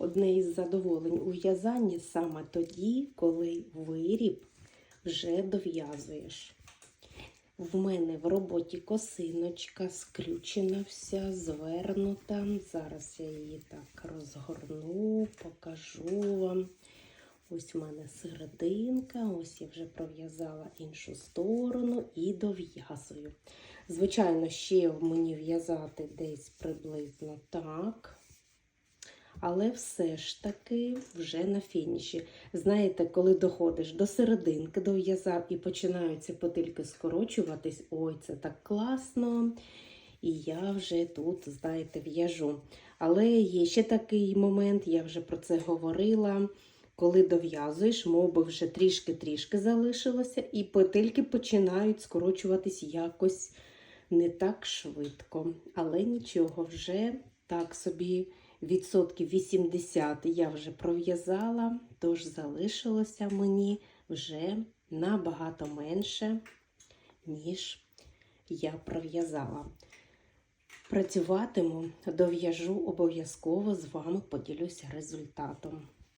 одне із задоволень у в'язанні саме тоді, коли виріб вже дов'язуєш. В мене в роботі косиночка скрючена вся, звернута. Зараз я її так розгорну, покажу вам. Ось в мене серединка, ось я вже пров'язала іншу сторону і дов'язую. Звичайно, ще мені в'язати десь приблизно так. Але все ж таки вже на фініші. Знаєте, коли доходиш до серединки, дов'язав і починаються потильки скорочуватись, ой, це так класно. І я вже тут, знаєте, в'яжу. Але є ще такий момент, я вже про це говорила. Коли дов'язуєш, мов би вже трішки-трішки залишилося, і петельки починають скорочуватись якось не так швидко. Але нічого, вже так собі відсотків 80 я вже пров'язала, тож залишилося мені вже набагато менше, ніж я пров'язала. Працюватиму, дов'яжу обов'язково з вами поділюся результатом.